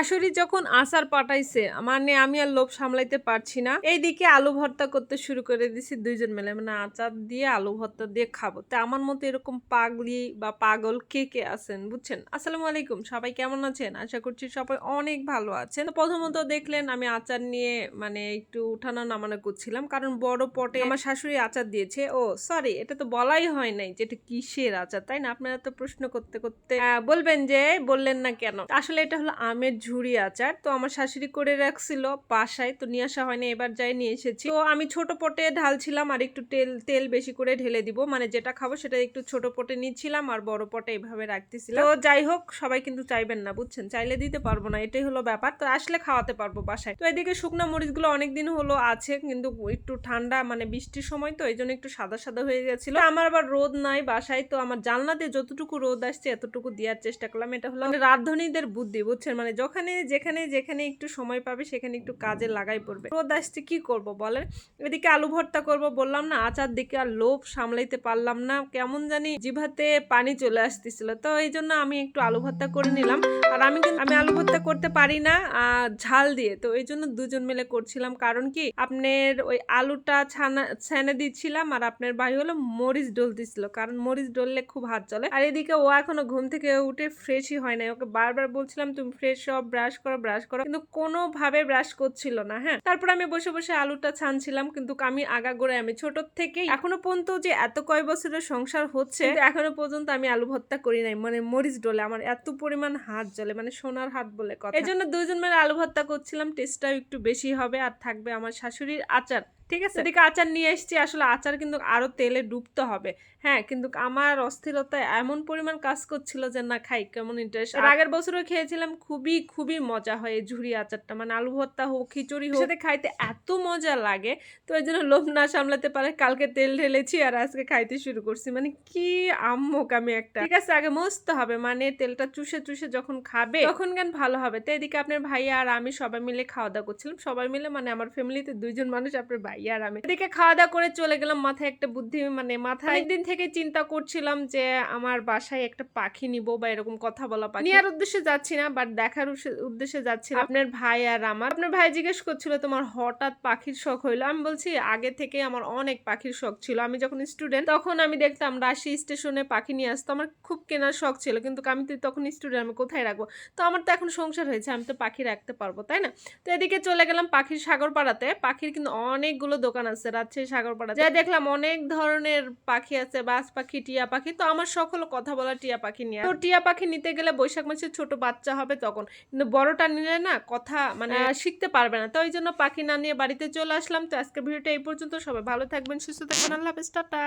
শাশুড়ি যখন আচার পাঠাইছে মানে আমি আর লোভ সামলাইতে পারছি না। এইদিকে আলু ভর্তা করতে শুরু করে দিছি দুইজন মিলে। মানে আচার দিয়ে, আলু ভর্তা দিয়ে খাব। তা আমার মতো এরকম পাগলি বা পাগল কে কে আছেন বুঝছেন? আসসালামু আলাইকুম, সবাই কেমন আছেন? আশা করছি সবাই অনেক ভালো আছেন। তো প্রথমত দেখলেন আমি আচার নিয়ে মানে একটু উঠানো নামানো করছিলাম। কারণ বড় পটে আমার শাশুড়ি আচার দিয়েছে। ও সরি এটা তো বলাই হয় নাই যে এটা কিসের আচার, তাই না? আপনারা তো প্রশ্ন করতে করতে বলবেন যে, বললেন না কেন? আসলে এটা হলো আমের ঝুড়ি আচার। তো আমার শাশুড়ি করে রাখছিল বাসায়, তো নিয়ে আসা হয়নি, এবার যাই নিয়ে এসেছি। তো আমি ছোট পটে ঢালছিলাম আর একটু তেল তেল বেশি করে ঢেলে দিব। মানে যেটা খাব সেটা একটু ছোট পটে নিচ্ছিলাম আর বড় পটে এইভাবে রাখতেছিলাম। তো যাই হোক, সবাই কিন্তু চাইবেন না, বুঝছেন? চাইলে দিতে পারব না, এটাই হলো ব্যাপার। তো আসলে খাওয়াতে পারব বাসায়। তো এদিকে শুকনো মরিচগুলো অনেকদিন হলো আছে, কিন্তু একটু ঠান্ডা মানে বৃষ্টির সময়, তো এই জন্য একটু সাদা সাদা হয়ে গেছিল। আমার আবার রোদ নাই বাসায়, তো আমার জানলা দিয়ে যতটুকু রোদ আসছে, এতটুকু দেওয়ার চেষ্টা করলাম। এটা হলো আমাদের রাজধানীদের বুদ্ধি, বুঝছেন? মানে যখনে যেখানে যেখানে একটু সময় পাবে, সেখানে একটু কাজে লাগাই পড়বে। রোদ আসছে কি করব বলেন? এদিকে আলু ভর্তা করব বললাম না, আচার দিকে আর লোভ সামলাইতে পারলাম না। কেমন জানি জিভাতে পানি চলে আসতেছিল। তো এই জন্য আমি একটু আলু ভর্তা করে নিলাম। আর আমি কিন্তু, আমি আলু ভর্তা করতে পারি না ঝাল দিয়ে। তো এই জন্য দুজন মিলে করছিলাম। কারণ কি? আপনার ওই আলুটা ছানা, ছেনে দিচ্ছিলাম আর আপনার ভাই হলো মরিচ ডল দিছিল। কারণ মরিচ ডললে খুব হাত চলে। আর এদিকে ও এখনও ঘুম থেকে উঠে ফ্রেশই হয় না ওকে বারবার বলছিলাম, তুমি ফ্রেশ সব ব্রাশ করো ব্রাশ করো কিন্তু কোনোভাবে ব্রাশ করছিল না হ্যাঁ? তারপর আমি বসে বসে আলুটা ছানছিলাম কিন্তু আমি আগাগোড়ায় আমি ছোট থেকেই এখনও পর্যন্ত যে এত কয় বছরের সংসার হচ্ছে এখনও পর্যন্ত আমি আলু ভর্তা করি নাই মানে মরিচ ডলে আমার এত পরিমাণ হাত জ্বলে মানে সোনার হাত বলে কথা। এই জন্য দুজন মিলে আলু ভর্তা করছিলাম টেস্টটাও একটু বেশি হবে আর থাকবে আমার শাশুড়ির আচার। ঠিক আছে? এদিকে আচার নিয়ে এসেছি। আসলে আচার কিন্তু আরও তেলে ডুবতে হবে। হ্যাঁ কিন্তু আমার অস্থিরতা এমন পরিমাণ কাজ করছিল যে না খাই কেমন ইন্টারেস্ট আগের বছরও খেয়েছিলাম খুবই খুবই মজা হয় এই ঝুরি আচারটা। মানে আলু ভর্তা হোক খিচুড়ি হোক। সাথে খাইতে এত মজা লাগে তো এই জন্য লোভ না সামলাতে পারে। কালকে তেল ঢেলেছি আর আজকে খাইতে শুরু করছি। মানে কি আম্মক আমি একটা। ঠিক আছে আগে মস্ত হবে। মানে তেলটা চুষে চুষে যখন খাবে তখন গান ভালো হবে? তো এদিকে আপনার ভাইয়া আর আমি সবাই মিলে খাওয়া দাওয়া করছিলাম। সবাই মিলে মানে আমার ফ্যামিলিতে দুইজন মানুষ আপনার আর আমি। এদিকে খাওয়া দাওয়া করে চলে গেলাম মাথায় একটা বুদ্ধি মানে মাথায় একদিন থেকে চিন্তা করছিলাম যে আমার বাসায় একটা পাখি নিব বা এরকম কথা বলা পাখি। নেওয়ার উদ্দেশ্যে যাচ্ছি না বাট দেখার উদ্দেশ্যে- উদ্দেশ্যে যাচ্ছি আপনার ভাই আর আমার। আপনার ভাই জিজ্ঞেস করছিল তোমার হঠাৎ পাখির শখ হইল? আমি বলছি আগে থেকে আমার অনেক পাখির শখ ছিল। আমি যখন স্টুডেন্ট তখন আমি দেখতাম রাশি স্টেশনে পাখি নিয়ে আসতো। আমার খুব কেনার শখ ছিল কিন্তু আমি তো তখন স্টুডেন্ট আমি কোথায় রাখব? তো আমার তো এখন সংসার হয়েছে আমি তো পাখি রাখতে পারব তাই না? তো এদিকে চলে গেলাম পাখির সাগর পাড়াতে পাখির কিন্তু অনেকগুলো দোকান আছে রাজশাহী সাগর পাড়া যা দেখলাম অনেক ধরনের পাখি আছে বাস পাখি টিয়া পাখি। তো আমার সকল কথা বলা টিয়া পাখি নিয়ে তো টিয়া পাখি নিতে গেলে বৈশাখ মাসে ছোট বাচ্চা হবে তখন। কিন্তু বড়টা নিলে না কথা মানে শিখতে পারবে না। তো ওই জন্য পাখি না নিয়ে বাড়িতে চলে আসলাম। তো আজকের ভিডিওটা এই পর্যন্ত। সবাই ভালো থাকবেন সুস্থ থাকবেন। আল্লাহ হাফেজ টাটা।